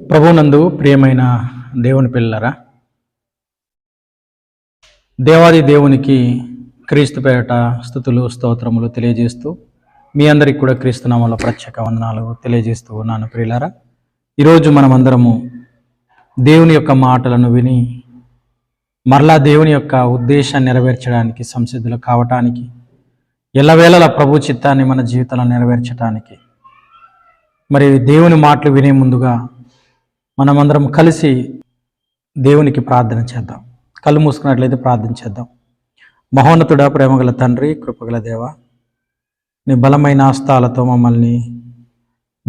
ప్రభునందు ప్రియమైన దేవుని పిల్లరా దేవాది దేవునికి క్రీస్తు పేట స్థుతులు స్తోత్రములు తెలియజేస్తూ మీ అందరికి కూడా క్రీస్తునామంలో ప్రత్యేక వందనాలు తెలియజేస్తూ ఉన్నాను ప్రియులారా. ఈరోజు మనమందరము దేవుని యొక్క మాటలను విని మరలా దేవుని యొక్క ఉద్దేశాన్ని నెరవేర్చడానికి సంసిద్ధులు కావటానికి ఎల్లవేళల ప్రభు చిత్తాన్ని మన జీవితంలో నెరవేర్చడానికి మరి దేవుని మాటలు వినే ముందుగా మనమందరం కలిసి దేవునికి ప్రార్థన చేద్దాం. కళ్ళు మూసుకున్నట్లయితే ప్రార్థన చేద్దాం. మహోన్నతుడా ప్రేమగల తండ్రి కృపగల దేవ నీ బలమైన ఆస్తాలతో మమ్మల్ని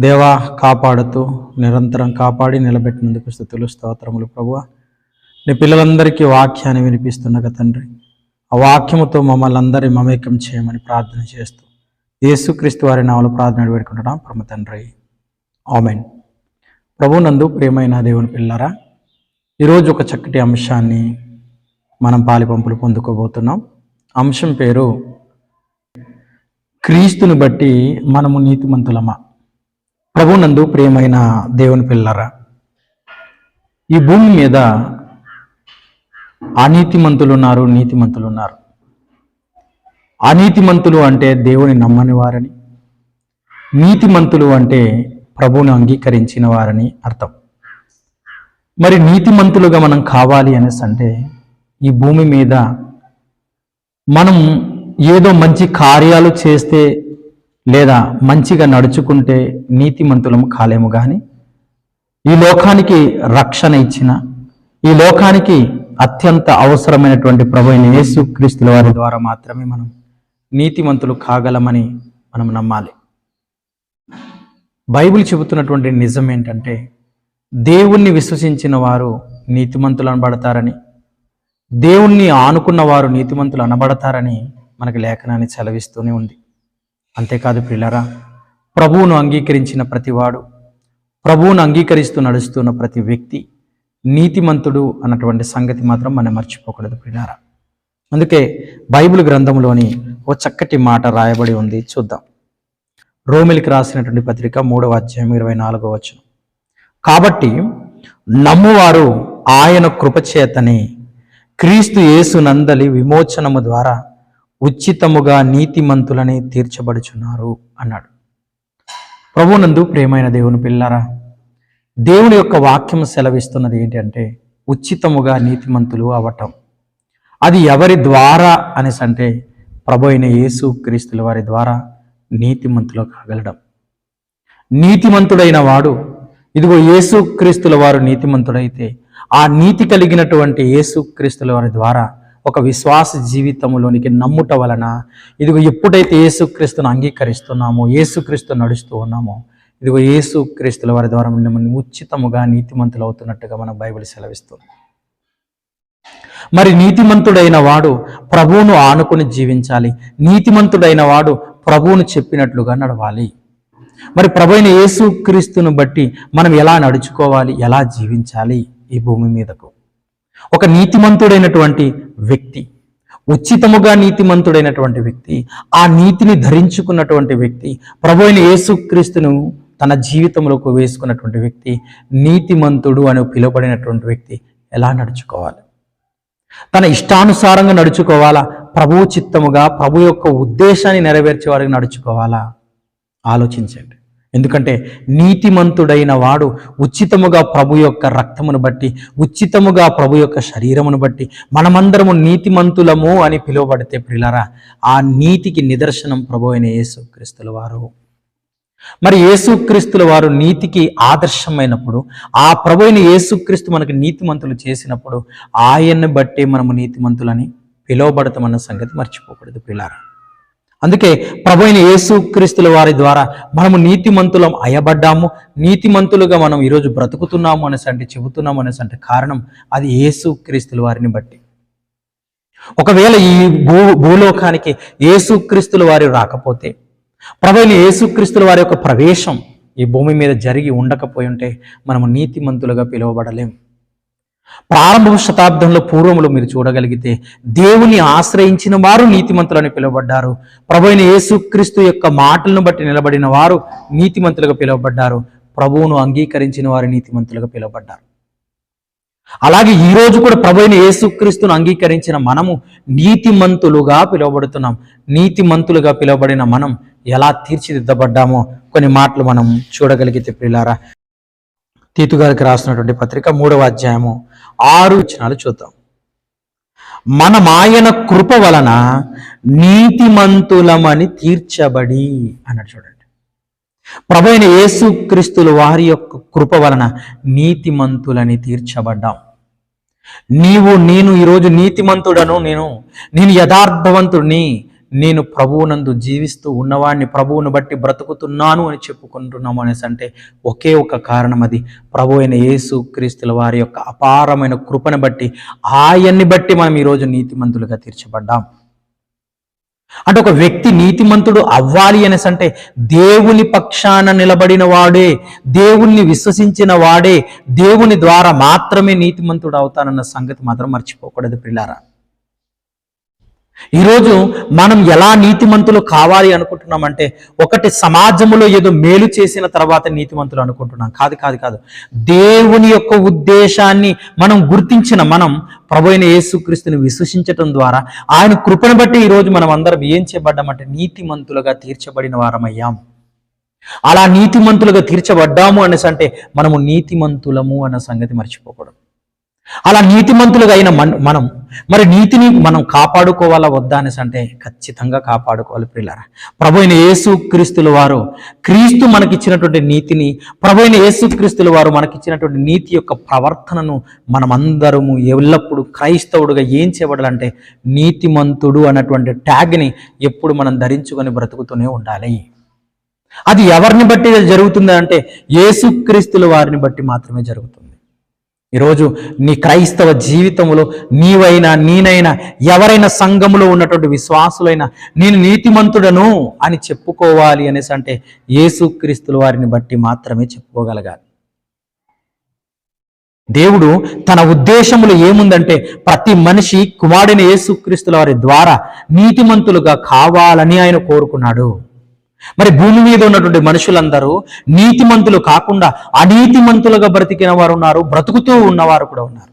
దేవా కాపాడుతూ నిరంతరం కాపాడి నిలబెట్టినందుకు స్థుతులు స్తోత్రములు ప్రభు నీ పిల్లలందరికీ వాక్యాన్ని వినిపిస్తుండగా తండ్రి ఆ వాక్యముతో మమ్మల్ని అందరి మమేకం చేయమని ప్రార్థన చేస్తూ యేసుక్రీస్తు వారి నామలు ప్రార్థన పెట్టుకుంటున్నాం పరమ తండ్రి. ఆమెన్. ప్రభునందు ప్రేమైన దేవుని పిల్లరా ఈరోజు ఒక చక్కటి అంశాన్ని మనం పాలిపంపులు పొందుకోబోతున్నాం. అంశం పేరు క్రీస్తుని బట్టి మనము నీతిమంతులమా? ప్రభునందు ప్రియమైన దేవుని పిల్లరా ఈ భూమి మీద అనీతిమంతులు ఉన్నారు నీతిమంతులు ఉన్నారు అనీతిమంతులు అంటే దేవుని నమ్మని వారని నీతిమంతులు అంటే ప్రభువును అంగీకరించిన వారని అర్థం. మరి నీతిమంతులుగా మనం కావాలి అనేసి అంటే ఈ భూమి మీద మనం ఏదో మంచి కార్యాలు చేస్తే లేదా మంచిగా నడుచుకుంటే నీతిమంతులం కాలేము కానీ ఈ లోకానికి రక్షణ ఇచ్చిన ఈ లోకానికి అత్యంత అవసరమైనటువంటి ప్రభు అయిన యేసు క్రీస్తుల వారి ద్వారా మాత్రమే మనం నీతిమంతులు కాగలమని మనం నమ్మాలి. బైబిల్ చెబుతున్నటువంటి నిజం ఏంటంటే దేవుణ్ణి విశ్వసించిన వారు నీతిమంతులు అనబడతారని దేవుణ్ణి ఆనుకున్న వారు నీతిమంతులు అనబడతారని మనకి లేఖనాన్ని చలవిస్తూనే ఉంది. అంతేకాదు పిల్లరా ప్రభువును అంగీకరించిన ప్రతివాడు ప్రభువును అంగీకరిస్తూ నడుస్తున్న ప్రతి వ్యక్తి నీతిమంతుడు అన్నటువంటి సంగతి మాత్రం మనం మర్చిపోకూడదు పిల్లారా అందుకే బైబిల్ గ్రంథంలోని ఓ చక్కటి మాట రాయబడి ఉంది. చూద్దాం. రోమిలికి రాసినటువంటి పత్రిక మూడవ అధ్యాయం ఇరవై నాలుగవ వచనం. కాబట్టి నమ్మువారు ఆయన కృపచేతనే క్రీస్తు యేసు నందలి విమోచనము ద్వారా ఉచితముగా నీతిమంతులని తీర్చబడుచున్నారు అన్నాడు. ప్రభునందు ప్రేమైన దేవుని పిల్లరా దేవుని యొక్క వాక్యం సెలవిస్తున్నది ఏంటంటే ఉచితముగా నీతిమంతులు అవటం. అది ఎవరి ద్వారా అనేసి అంటే ప్రభు అయిన యేసు క్రీస్తుల వారి ద్వారా నీతిమంతులు కాగలడం నీతిమంతుడైన వాడు ఇదిగో యేసు క్రీస్తుల వారు నీతిమంతుడైతే ఆ నీతి కలిగినటువంటి యేసు క్రీస్తుల వారి ద్వారా ఒక విశ్వాస జీవితంలోనికి నమ్ముట వలన ఇదిగో ఎప్పుడైతే యేసుక్రీస్తును అంగీకరిస్తున్నామో యేసుక్రీస్తు నడుస్తూ ఉన్నామో ఇదిగో యేసు క్రీస్తుల వారి ద్వారా మిమ్మల్ని ఉచితముగా నీతిమంతులు అవుతున్నట్టుగా మనం బైబిల్ సెలవిస్తుంది. మరి నీతిమంతుడైన వాడు ప్రభువును ఆనుకుని జీవించాలి. నీతిమంతుడైన వాడు ప్రభువును చెప్పినట్లుగా నడవాలి. మరి ప్రభు అయిన యేసు క్రీస్తును బట్టి మనం ఎలా నడుచుకోవాలి? ఎలా జీవించాలి? ఈ భూమి మీదకు. ఒక నీతిమంతుడైనటువంటి వ్యక్తి ఉచితముగా నీతిమంతుడైనటువంటి వ్యక్తి ఆ నీతిని ధరించుకున్నటువంటి వ్యక్తి ప్రభు అయిన యేసుక్రీస్తును తన జీవితంలోకి వేసుకున్నటువంటి వ్యక్తి నీతిమంతుడు అని పిలువబడినటువంటి వ్యక్తి ఎలా నడుచుకోవాలి? తన ఇష్టానుసారంగా నడుచుకోవాలా? ప్రభు చిత్తముగా ప్రభు యొక్క ఉద్దేశాన్ని నెరవేర్చే వారికి నడుచుకోవాలా? ఆలోచించండి. ఎందుకంటే నీతిమంతుడైన వాడు ఉచితముగా ప్రభు యొక్క రక్తమును బట్టి ఉచితముగా ప్రభు యొక్క శరీరమును బట్టి మనమందరము నీతిమంతులము అని పిలువబడితే ప్రిలరా ఆ నీతికి నిదర్శనం ప్రభు అయిన యేసుక్రీస్తుల వారు. మరి యేసుక్రీస్తుల వారు నీతికి ఆదర్శమైనప్పుడు ఆ ప్రభు అయిన యేసుక్రీస్తు మనకు నీతిమంతులు చేసినప్పుడు ఆయన్ని బట్టే మనము నీతిమంతులని పిలువబడతామన్న సంగతి మర్చిపోకూడదు పిల్లారా అందుకే ప్రభు అయిన యేసుక్రీస్తుల వారి ద్వారా మనము నీతిమంతులం అయబడ్డాము నీతిమంతులుగా మనం ఈరోజు బ్రతుకుతున్నాము అనేసి అంటే చెబుతున్నాము అనేసి అంటే కారణం అది యేసుక్రీస్తుల వారిని బట్టి. ఒకవేళ ఈ భూ భూలోకానికి యేసుక్రీస్తుల వారి రాకపోతే ప్రభు యేసుక్రీస్తుల వారి యొక్క ప్రవేశం ఈ భూమి మీద జరిగి ఉండకపోయి ఉంటే మనము నీతిమంతులుగా పిలువబడలేం. ప్రారంభ శతాబ్దంలో పూర్వములు మీరు చూడగలిగితే దేవుని ఆశ్రయించిన వారు నీతిమంతులని పిలువబడ్డారు. ప్రభు అయిన యేసుక్రీస్తు యొక్క మాటలను బట్టి నిలబడిన వారు నీతిమంతులుగా పిలువబడ్డారు. ప్రభువును అంగీకరించిన వారు నీతిమంతులుగా పిలువబడ్డారు. అలాగే ఈ రోజు కూడా ప్రభు అయిన యేసుక్రీస్తును అంగీకరించిన మనము నీతిమంతులుగా పిలువబడుతున్నాం. నీతిమంతులుగా పిలువబడిన మనం ఎలా తీర్చిదిద్దబడ్డామో కొన్ని మాటలు మనం చూడగలిగితే ప్రిలారా తీతు గారికి రాసినటువంటి పత్రిక మూడవ అధ్యాయము ఆరు వచనాలు చూద్దాం. మనమాయన కృప వలన నీతిమంతులమని తీర్చబడి అన్నాడు చూడండి. ప్రభు అయిన యేసుక్రీస్తులు వారి యొక్క కృప వలన నీతిమంతులని తీర్చబడ్డాం. నీవు నేను ఈరోజు నీతిమంతుడను నేను నేను యథార్థవంతుడిని నేను ప్రభువునందు జీవిస్తూ ఉన్నవాడిని ప్రభువును బట్టి బ్రతుకుతున్నాను అని చెప్పుకుంటున్నాము అనేసి అంటే ఒకే ఒక కారణం అది. ప్రభు అయిన యేసు క్రీస్తుల వారి యొక్క అపారమైన కృపను బట్టి ఆయన్ని బట్టి మనం ఈరోజు నీతిమంతులుగా తీర్చబడ్డాం. అంటే ఒక వ్యక్తి నీతిమంతుడు అవ్వాలి అనేసి అంటే దేవుని పక్షాన నిలబడిన వాడే దేవుణ్ణి విశ్వసించిన వాడే దేవుని ద్వారా మాత్రమే నీతిమంతుడు అవుతానన్న సంగతి మాత్రం మర్చిపోకూడదు పిల్లారా ఈరోజు మనం ఎలా నీతిమంతులు కావాలి అనుకుంటున్నామంటే ఒకటి సమాజంలో ఏదో మేలు చేసిన తర్వాత నీతిమంతులు అనుకుంటున్నాం. కాదు కాదు కాదు. దేవుని యొక్క ఉద్దేశాన్ని మనం గుర్తించిన మనం ప్రభు అయిన యేసుక్రీస్తుని విశ్వసించటం ద్వారా ఆయన కృపను బట్టి ఈరోజు మనం అందరం ఏం చేయబడ్డామంటే నీతిమంతులుగా తీర్చబడిన వారమయ్యాం. అలా నీతిమంతులుగా తీర్చబడ్డాము అనేసి అంటే మనము నీతిమంతులము అన్న సంగతి మర్చిపోకూడదు. అలా నీతిమంతులుగా అయిన మనం మరి నీతిని మనం కాపాడుకోవాలా వద్దా అనేసి అంటే ఖచ్చితంగా కాపాడుకోవాలి పిల్లరా ప్రభు అయిన యేసు క్రీస్తుల వారు క్రీస్తు మనకిచ్చినటువంటి నీతిని ప్రభు అయిన యేసు క్రీస్తుల వారు మనకిచ్చినటువంటి నీతి యొక్క ప్రవర్తనను మనమందరము ఎల్లప్పుడూ క్రైస్తవుడుగా ఏం చేయబడాలంటే నీతిమంతుడు అన్నటువంటి ట్యాగ్ని ఎప్పుడు మనం ధరించుకొని బ్రతుకుతూనే ఉండాలి. అది ఎవరిని బట్టి జరుగుతుంది అంటే యేసుక్రీస్తుల వారిని బట్టి మాత్రమే జరుగుతుంది. ఈరోజు నీ క్రైస్తవ జీవితంలో నీవైనా నేనైనా ఎవరైనా సంఘములో ఉన్నటువంటి విశ్వాసులైనా నేను నీతిమంతుడను అని చెప్పుకోవాలి అనేసి అంటే యేసుక్రీస్తుల వారిని బట్టి మాత్రమే చెప్పుకోగలగాలి. దేవుడు తన ఉద్దేశములు ఏముందంటే ప్రతి మనిషి కుమారుడైన యేసుక్రీస్తుల వారి ద్వారా నీతిమంతులుగా కావాలని ఆయన కోరుకున్నాడు. మరి భూమి మీద ఉన్నటువంటి మనుషులందరూ నీతిమంతులు కాకుండా అనీతిమంతులుగా బ్రతికిన వారు ఉన్నారు బ్రతుకుతూ ఉన్నవారు కూడా ఉన్నారు.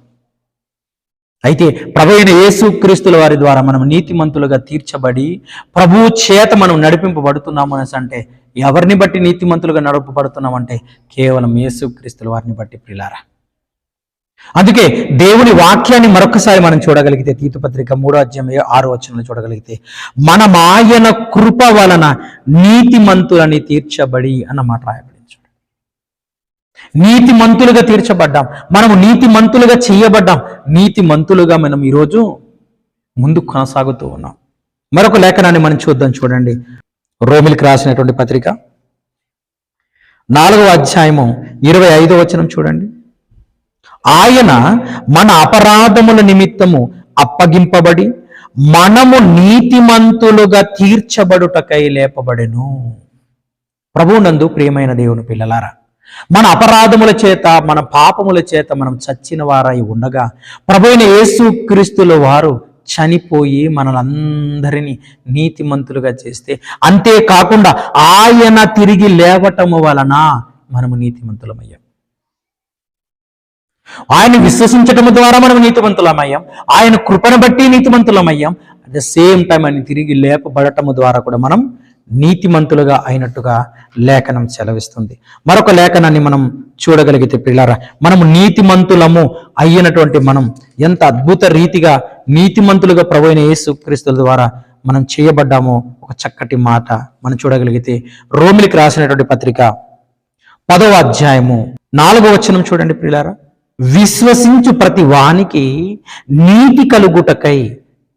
అయితే ప్రభు అయిన యేసు క్రీస్తుల వారి ద్వారా మనం నీతిమంతులుగా తీర్చబడి ప్రభు చేత మనం నడిపింపబడుతున్నాము అనేసి అంటే ఎవరిని బట్టి నీతిమంతులుగా నడపబడుతున్నామంటే కేవలం యేసు క్రీస్తుల వారిని బట్టి ప్రిలారా. అందుకే దేవుని వాక్యాన్ని మరొకసారి మనం చూడగలిగితే తీతుపత్రిక మూడో అధ్యాయం ఆరు వచనంలో చూడగలిగితే మనమాయన కృప వలన నీతిమంతులని తీర్చబడి అన్నమాట రాయబడింది చూడండి. నీతిమంతులుగా తీర్చబడ్డాం. మనము నీతిమంతులుగా చేయబడ్డాం. నీతిమంతులుగా మనం ఈరోజు ముందుకు కొనసాగుతూ ఉన్నాం. మరొక లేఖనాన్ని మనం చూద్దాం చూడండి. రోమిలికి రాసినటువంటి పత్రిక నాలుగవ అధ్యాయము ఇరవై ఐదో వచనం చూడండి. ఆయన మన అపరాధముల నిమిత్తము అప్పగింపబడి మనము నీతిమంతులుగా తీర్చబడుటకై లేపబడెను. ప్రభునందు ప్రియమైన దేవుని పిల్లలారా మన అపరాధముల చేత మన పాపముల చేత మనం చచ్చిన వారై ఉండగా ప్రభువైన యేసు క్రీస్తుల వారు చనిపోయి మనలందరినీ నీతిమంతులుగా చేస్తే అంతేకాకుండా ఆయన తిరిగి లేవటము వలన మనము నీతిమంతులమయ్యాం. ఆయన విశ్వసించటం ద్వారా మనం నీతిమంతులమయ్యాం. ఆయన కృపను బట్టి నీతిమంతులమయ్యాం. అట్ ద సేమ్ టైం ఆయన తిరిగి లేపబడటము ద్వారా కూడా మనం నీతిమంతులుగా అయినట్టుగా లేఖనం సెలవిస్తుంది. మరొక లేఖనాన్ని మనం చూడగలిగితే పిల్లారా మనము నీతిమంతులము అయినటువంటి మనం ఎంత అద్భుత రీతిగా నీతిమంతులుగా ప్రభు యేసు క్రీస్తుల ద్వారా మనం చేయబడ్డామో ఒక చక్కటి మాట మనం చూడగలిగితే రోమిలికి రాసినటువంటి పత్రిక పదవ అధ్యాయము నాలుగవ వచనం చూడండి పిల్లారా. విశ్వసించు ప్రతి వానికి నీతి కలుగుటకై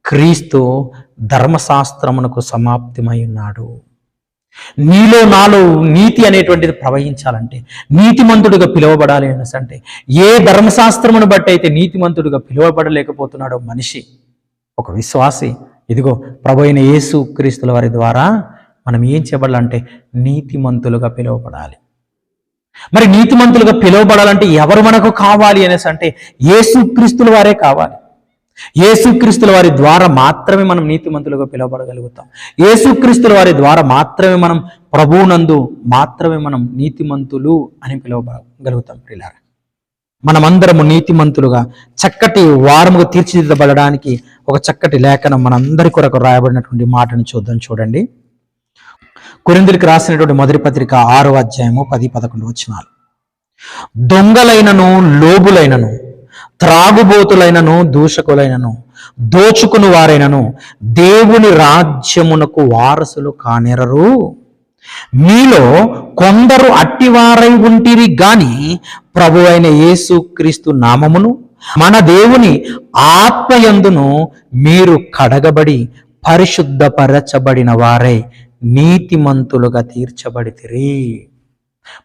క్రీస్తు ధర్మశాస్త్రమునకు సమాప్తిమై ఉన్నాడు. నీలో నాలో నీతి అనేటువంటిది ప్రవహించాలంటే నీతిమంతుడిగా పిలువబడాలి అనేసి అంటే ఏ ధర్మశాస్త్రమును బట్టి అయితే నీతిమంతుడిగా పిలువబడలేకపోతున్నాడో మనిషి ఒక విశ్వాసి ఇదిగో ప్రభు అయిన యేసు క్రీస్తుల వారి ద్వారా మనం ఏం చేయబడాలంటే నీతిమంతులుగా పిలువబడాలి. మరి నీతిమంతులుగా పిలువబడాలంటే ఎవరు మనకు కావాలి అనేసి అంటే ఏసుక్రీస్తుల వారే కావాలి. ఏసుక్రీస్తుల వారి ద్వారా మాత్రమే మనం నీతిమంతులుగా పిలువబడగలుగుతాం. ఏసుక్రీస్తుల వారి ద్వారా మాత్రమే మనం ప్రభువునందు మాత్రమే మనం నీతిమంతులు అని పిలువబడగలుగుతాం పిల్లారా మనమందరము నీతిమంతులుగా చక్కటి వారముగా తీర్చిదిద్దబడడానికి ఒక చక్కటి లేఖనం మనందరి కొరకు రాయబడినటువంటి మాటను చూద్దాం చూడండి. కొరిందుడికి రాసినటువంటి మొదటి పత్రిక ఆరో అధ్యాయము పది పదకొండు వచ్చినాలు దొంగలైనను లోబులైనను త్రాగుబోతులైనను దూషకులైనను దోచుకుని వారైనను దేవుని రాజ్యమునకు వారసులు కానేరరు. మీలో కొందరు అట్టివారై ఉంటిరి గాని ప్రభు అయిన యేసు క్రీస్తు నామమును మన దేవుని ఆత్మయందును మీరు కడగబడి పరిశుద్ధపరచబడిన వారై. నీతిమంతులుగా తీర్చబడితిరి.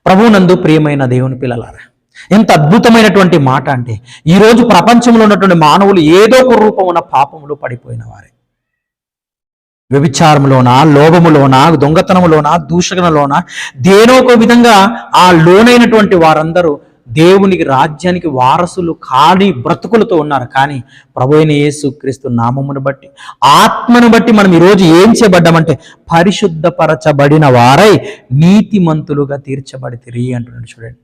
ప్రభునందు ప్రియమైన దేవుని పిల్లలారా ఎంత అద్భుతమైనటువంటి మాట అంటే ఈరోజు ప్రపంచంలో ఉన్నటువంటి మానవులు ఏదో ఒక రూపమున పాపములో పడిపోయిన వారే. వ్యభిచారములోన లోభములోన దొంగతనములోన దూషణలోన దేనో ఒక విధంగా ఆ లోనైనటువంటి వారందరూ దేవునికి రాజ్యానికి వారసులు కాని బ్రతుకులతో ఉన్నారు. కానీ ప్రభు అయిన యేసుక్రీస్తు నామమును బట్టి ఆత్మను బట్టి మనం ఈరోజు ఏం చేయబడ్డామంటే పరిశుద్ధపరచబడిన వారై నీతిమంతులుగా తీర్చబడితిరి అంటున్నాడు చూడండి.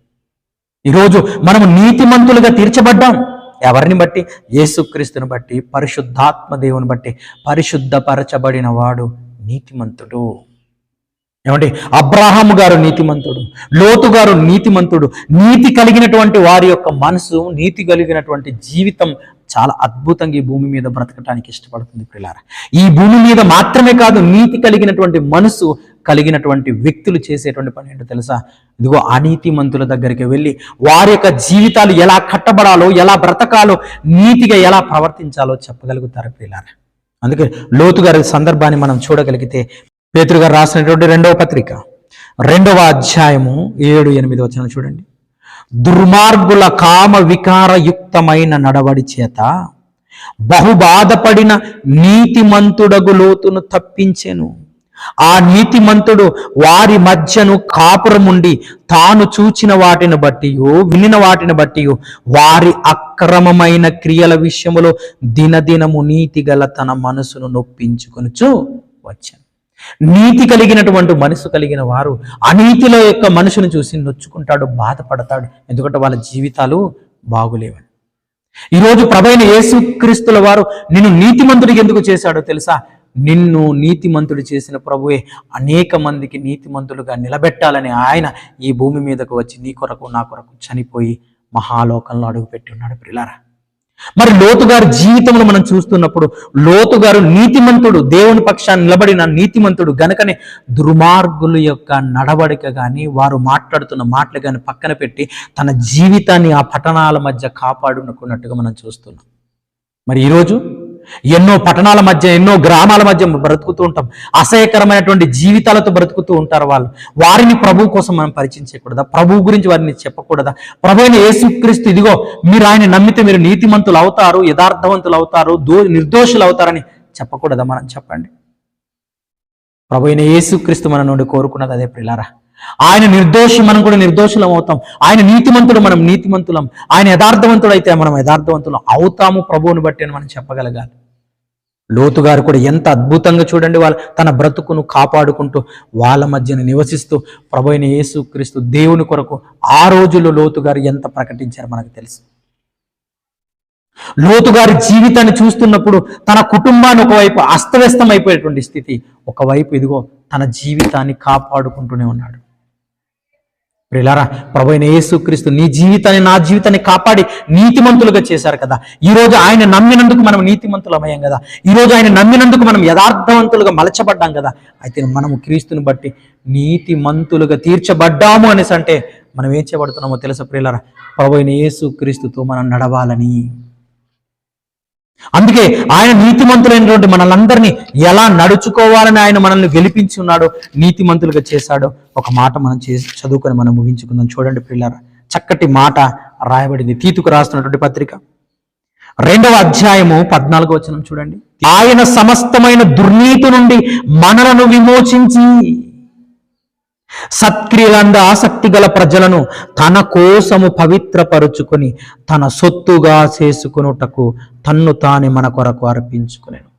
ఈరోజు మనము నీతిమంతులుగా తీర్చబడ్డాం. ఎవరిని బట్టి? యేసుక్రీస్తుని బట్టి పరిశుద్ధాత్మ దేవుని బట్టి పరిశుద్ధపరచబడిన వాడు నీతిమంతుడు. ఏమంటే అబ్రాహాము గారు నీతిమంతుడు లోతు గారు నీతిమంతుడు నీతి కలిగినటువంటి వారి యొక్క మనసు నీతి కలిగినటువంటి జీవితం చాలా అద్భుతంగా ఈ భూమి మీద బ్రతకటానికి ఇష్టపడుతుంది పిల్లారా ఈ భూమి మీద మాత్రమే కాదు నీతి కలిగినటువంటి మనసు కలిగినటువంటి వ్యక్తులు చేసేటువంటి పని ఏంటో తెలుసా? ఇదిగో అనీతిమంతుల దగ్గరికి వెళ్ళి వారి యొక్క జీవితాలు ఎలా కట్టబడాలో ఎలా బ్రతకాలో నీతిగా ఎలా ప్రవర్తించాలో చెప్పగలుగుతారు పిల్లారా అందుకే లోతు గారి సందర్భాన్ని మనం చూడగలిగితే పేతురు రాసినటువంటి రెండవ పత్రిక. రెండవ అధ్యాయము ఏడు ఎనిమిది వచ్చిన చూడండి. దుర్మార్గుల కామ వికారయుక్తమైన నడవడి చేత బహుబాధపడిన నీతిమంతుడగు లోతును తప్పించెను. ఆ నీతిమంతుడు వారి మధ్యను కాపురముండి తాను చూచిన వాటిని బట్టి వినిన వాటిని బట్టి వారి అక్రమమైన క్రియల విషయములో దినదినము నీతి గల తన మనసును నొప్పించుకొనుచు వచ్చాను. నీతి కలిగినటువంటి మనసు కలిగిన వారు అనీతిలో యొక్క మనుషుని చూసి నొచ్చుకుంటాడు బాధపడతాడు. ఎందుకంటే వాళ్ళ జీవితాలు బాగులేవని. ఈరోజు ప్రభైన యేసుక్రీస్తుల వారు నిన్ను నీతిమంతుడికి ఎందుకు చేశాడో తెలుసా? నిన్ను నీతిమంతుడు చేసిన ప్రభువే అనేక మందికి నీతిమంతులుగా నిలబెట్టాలని ఆయన ఈ భూమి మీదకు వచ్చి నీ కొరకు నా కొరకు చనిపోయి మహాలోకంలో అడుగుపెట్టి ఉన్నాడు ప్రిలారా మరి లోతు గారి జీవితంలో మనం చూస్తున్నప్పుడు లోతు గారు నీతిమంతుడు దేవుని పక్షాన్ని నిలబడిన నీతిమంతుడు గనకనే దుర్మార్గుల యొక్క నడవడిక కానీ వారు మాట్లాడుతున్న మాటలు కానీ పక్కన పెట్టి తన జీవితాన్ని ఆ పట్టణాల మధ్య కాపాడుకున్నట్టుగా మనం చూస్తున్నాం. మరి ఈరోజు ఎన్నో పట్టణాల మధ్య ఎన్నో గ్రామాల మధ్య బ్రతుకుతూ ఉంటాం. అసహ్యకరమైనటువంటి జీవితాలతో బ్రతుకుతూ ఉంటారు వాళ్ళు. వారిని ప్రభు కోసం మనం పరిచయం చేయకూడదా ప్రభు గురించి వారిని చెప్పకూడదా? ప్రభు అయిన యేసుక్రీస్తు ఇదిగో మీరు ఆయన నమ్మితే మీరు నీతిమంతులు అవుతారు యథార్థవంతులు అవుతారు దో నిర్దోషులు అవుతారని చెప్పకూడదా? మనం చెప్పండి. ప్రభు అయిన యేసుక్రీస్తు మన నుండి కోరుకున్నది అదే ప్రిలారా. ఆయన నిర్దోషి మనం కూడా నిర్దోషులం అవుతాం. ఆయన నీతిమంతుడు మనం నీతిమంతులం. ఆయన యథార్థవంతుడు అయితే మనం యథార్థవంతులం అవుతాము. ప్రభువుని బట్టి అని మనం చెప్పగలగాలి. లోతు గారు కూడా ఎంత అద్భుతంగా చూడండి వాళ్ళ తన బ్రతుకును కాపాడుకుంటూ వాళ్ళ మధ్యన నివసిస్తూ ప్రభు అయిన యేసుక్రీస్తు దేవుని కొరకు ఆ రోజుల్లో లోతు గారు ఎంత ప్రకటించారు మనకు తెలుసు. లోతు గారి జీవితాన్ని చూస్తున్నప్పుడు తన కుటుంబాన్ని ఒకవైపు అస్తవ్యస్తం అయిపోయేటువంటి స్థితి ఒకవైపు ఇదిగో తన జీవితాన్ని కాపాడుకుంటూనే ఉన్నాడు. ప్రిలారా ప్రభు అయిన యేసుక్రీస్తు నీ జీవితాన్ని నా జీవితాన్ని కాపాడి నీతిమంతులుగా చేశారు కదా. ఈ రోజు ఆయన నమ్మినందుకు మనం నీతిమంతులమయ్యాం కదా. ఈ రోజు ఆయన నమ్మినందుకు మనం యథార్థవంతులుగా మలచబడ్డాం కదా. అయితే మనము క్రీస్తుని బట్టి నీతిమంతులుగా తీర్చబడ్డాము అనేసి అంటే మనం ఏం చేయబడుతున్నామో తెలుసా ప్రియులారా? ప్రభు అయిన యేసుక్రీస్తుతో మనం నడవాలని. అందుకే ఆయన నీతిమంతులైనటువంటి మనల్ని ఎలా నడుచుకోవాలని ఆయన మనల్ని గెలిపించి ఉన్నాడో నీతిమంతులుగా చేశాడో ఒక మాట మనం చేసి చదువుకొని మనం ముగించుకుందాం. చూడండి పిల్లరా చక్కటి మాట రాయబడింది. తీతుకు రాస్తున్నటువంటి పత్రిక. రెండవ అధ్యాయము పద్నాలుగో వచనం చూడండి. ఆయన సమస్తమైన దుర్నీతి నుండి మనలను విమోచించి సత్క్రియలందు ఆసక్తి గల ప్రజలను తన కోసము పవిత్రపరుచుకొని తన సొత్తుగా చేసుకునుటకు తన్ను తాని మన కొరకు అర్పించుకునేను.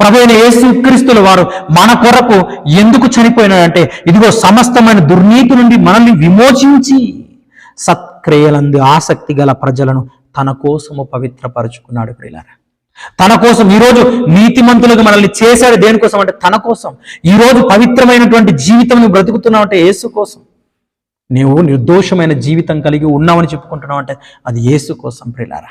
ప్రభు అయిన యేసుక్రీస్తుల వారు మన కొరకు ఎందుకు చనిపోయినాడంటే ఇదిగో సమస్తమైన దుర్నీతి నుండి మనల్ని విమోచించి సత్క్రియలందు ఆసక్తి గల ప్రజలను తన కోసము పవిత్రపరుచుకున్నాడు ప్రియులారా. తన కోసం ఈరోజు నీతిమంతులకు మనల్ని చేశాడు దేనికోసం అంటే తన కోసం. ఈరోజు పవిత్రమైనటువంటి జీవితం నువ్వు బ్రతుకుతున్నావు అంటే యేసు కోసం. నీవు నిర్దోషమైన జీవితం కలిగి ఉన్నావని చెప్పుకుంటున్నావు అంటే అది యేసు కోసం ప్రిలారా.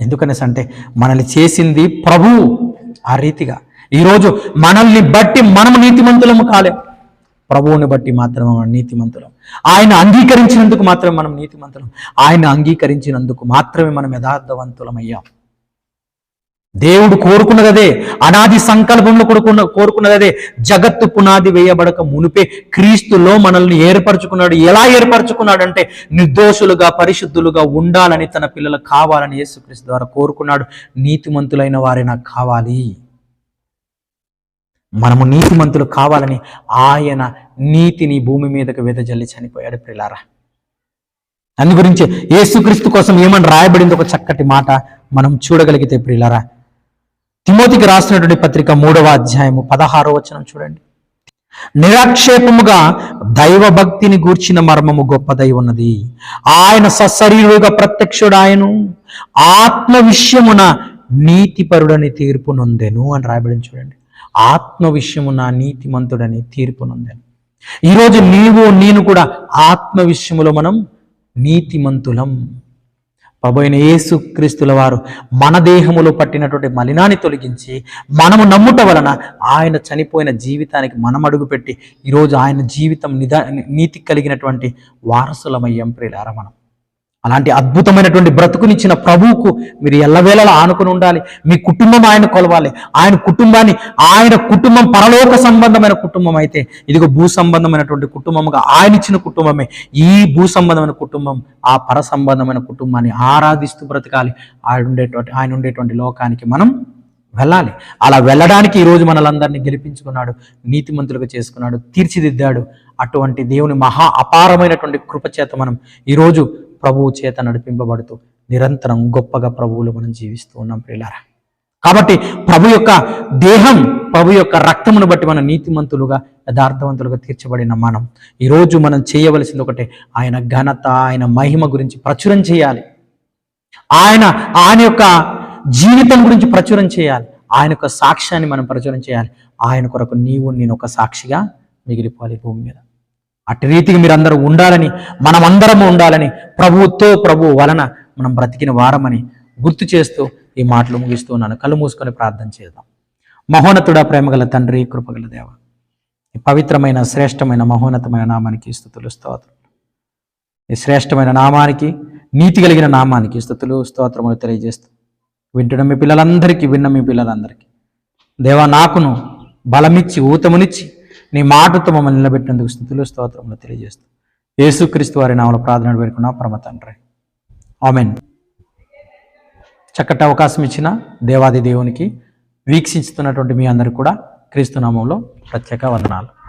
ఎందుకనేసి అంటే మనల్ని చేసింది ప్రభువు ఆ రీతిగా. ఈరోజు మనల్ని బట్టి మనం నీతిమంతులము కాలేం. ప్రభువుని బట్టి మాత్రమే మనం నీతిమంతులం. ఆయన అంగీకరించినందుకు మాత్రమే మనం నీతిమంతులం. ఆయన అంగీకరించినందుకు మాత్రమే మనం యథార్థవంతులమయ్యాం. దేవుడు కోరుకున్నదే అనాది సంకల్పంలో కొడుకున్న కోరుకున్నదే జగత్తు పునాది వేయబడక మునిపే క్రీస్తులో మనల్ని ఏర్పరచుకున్నాడు. ఎలా ఏర్పరచుకున్నాడు అంటే నిర్దోషులుగా పరిశుద్ధులుగా ఉండాలని తన పిల్లలు కావాలని యేసుక్రీస్తు ద్వారా కోరుకున్నాడు. నీతిమంతులైన వారే నాకు కావాలి. మనము నీతిమంతులు కావాలని ఆయన నీతిని భూమి మీదకు వెదజల్లి చనిపోయాడు ప్రిలారా. అందు గురించి యేసుక్రీస్తు కోసం ఏమని రాయబడింది? ఒక చక్కటి మాట మనం చూడగలిగితే ప్రిలారా. తిమోతికి రాసినటువంటి పత్రిక మూడవ అధ్యాయము పదహారో వచనం చూడండి. నిరాక్షేపముగా దైవభక్తిని గూర్చిన మర్మము గొప్పదై ఉన్నది. ఆయన సశరీరుగా ప్రత్యక్షుడాయను. ఆత్మ విషయమున నీతిపరుడని తీర్పు నొందెను అని రాయబడింది చూడండి. ఆత్మ విషయమున నీతిమంతుడని తీర్పు నొందెను. ఈరోజు నీవు నేను కూడా ఆత్మ విషయములో మనం నీతిమంతులం. పబోయిన యేసు క్రీస్తుల వారు మన దేహములో పట్టినటువంటి మలినాన్ని తొలగించి మనము నమ్ముట వలన ఆయన చనిపోయిన జీవితానికి మనం అడుగుపెట్టి ఈరోజు ఆయన జీవితం నిదా నీతి కలిగినటువంటి వారసులమయ్యం ప్రియులారా మనం. అలాంటి అద్భుతమైనటువంటి బ్రతుకునిచ్చిన ప్రభువుకు మీరు ఎల్లవేళలా ఆనుకుని ఉండాలి. మీ కుటుంబం ఆయన కొలవాలి. ఆయన కుటుంబాన్ని ఆయన కుటుంబం పరలోక సంబంధమైన కుటుంబం అయితే ఇదిగో భూ సంబంధమైనటువంటి కుటుంబముగా ఆయన ఇచ్చిన కుటుంబమే. ఈ భూ సంబంధమైన కుటుంబం ఆ పర సంబంధమైన కుటుంబాన్ని ఆరాధిస్తూ బ్రతకాలి. ఆయన ఉండేటువంటి ఆయన ఉండేటువంటి లోకానికి మనం వెళ్ళాలి. అలా వెళ్ళడానికి ఈరోజు మనలందరినీ గెలిపించుకున్నాడు నీతిమంతులుగా చేసుకున్నాడు తీర్చిదిద్దాడు. అటువంటి దేవుని మహా అపారమైనటువంటి కృపచేత మనం ఈరోజు ప్రభువు చేత నడిపింపబడుతూ నిరంతరం గొప్పగా ప్రభువులు మనం జీవిస్తూ ఉన్నాం ప్రియులారా. కాబట్టి ప్రభు యొక్క దేహం ప్రభు యొక్క రక్తమును బట్టి మన నీతిమంతులుగా యథార్థవంతులుగా తీర్చబడిన మనం. ఈరోజు మనం చేయవలసింది ఒకటే ఆయన ఘనత ఆయన మహిమ గురించి ప్రచురం చేయాలి. ఆయన ఆయన యొక్క జీవితం గురించి ప్రచురం చేయాలి. ఆయన యొక్క సాక్ష్యాన్ని మనం ప్రచురం చేయాలి. ఆయన కొరకు నీవు నేను ఒక సాక్షిగా మిగిలిపోవాలి భూమి మీద. అటు రీతికి మీరందరూ ఉండాలని మనమందరము ఉండాలని ప్రభువుతో ప్రభువు వలన మనం బ్రతికిన వారమని గుర్తు చేస్తూ ఈ మాటలు ముగిస్తూ ఉన్నాను. కళ్ళు మూసుకొని ప్రార్థన చేద్దాం. మహోన్నతుడా ప్రేమగల తండ్రి కృపగల దేవ ఈ పవిత్రమైన శ్రేష్టమైన మహోన్నతమైన నామానికి స్థుతులు స్తోత్రం. ఈ శ్రేష్టమైన నామానికి నీతి కలిగిన నామానికి స్థుతులు స్తోత్రములు తెలియజేస్తూ వింటున్న మీ పిల్లలందరికీ విన్న మీ పిల్లలందరికీ. దేవా నాకును బలమిచ్చి ఊతమునిచ్చి నీ మాటతో మమ్మల్ని నిలబెట్టినందుకు స్థుతులు స్తోత్రములు తెలియజేస్తూ యేసుక్రీస్తు వారి నామల ప్రార్థన పెట్టుకున్నా పరమ తండ్రి. ఆమెన్. చక్కటి అవకాశం ఇచ్చిన దేవాది దేవునికి వీక్షిస్తున్నటువంటి మీ అందరికీ కూడా క్రీస్తు నామంలో ప్రత్యేక వందనాలు.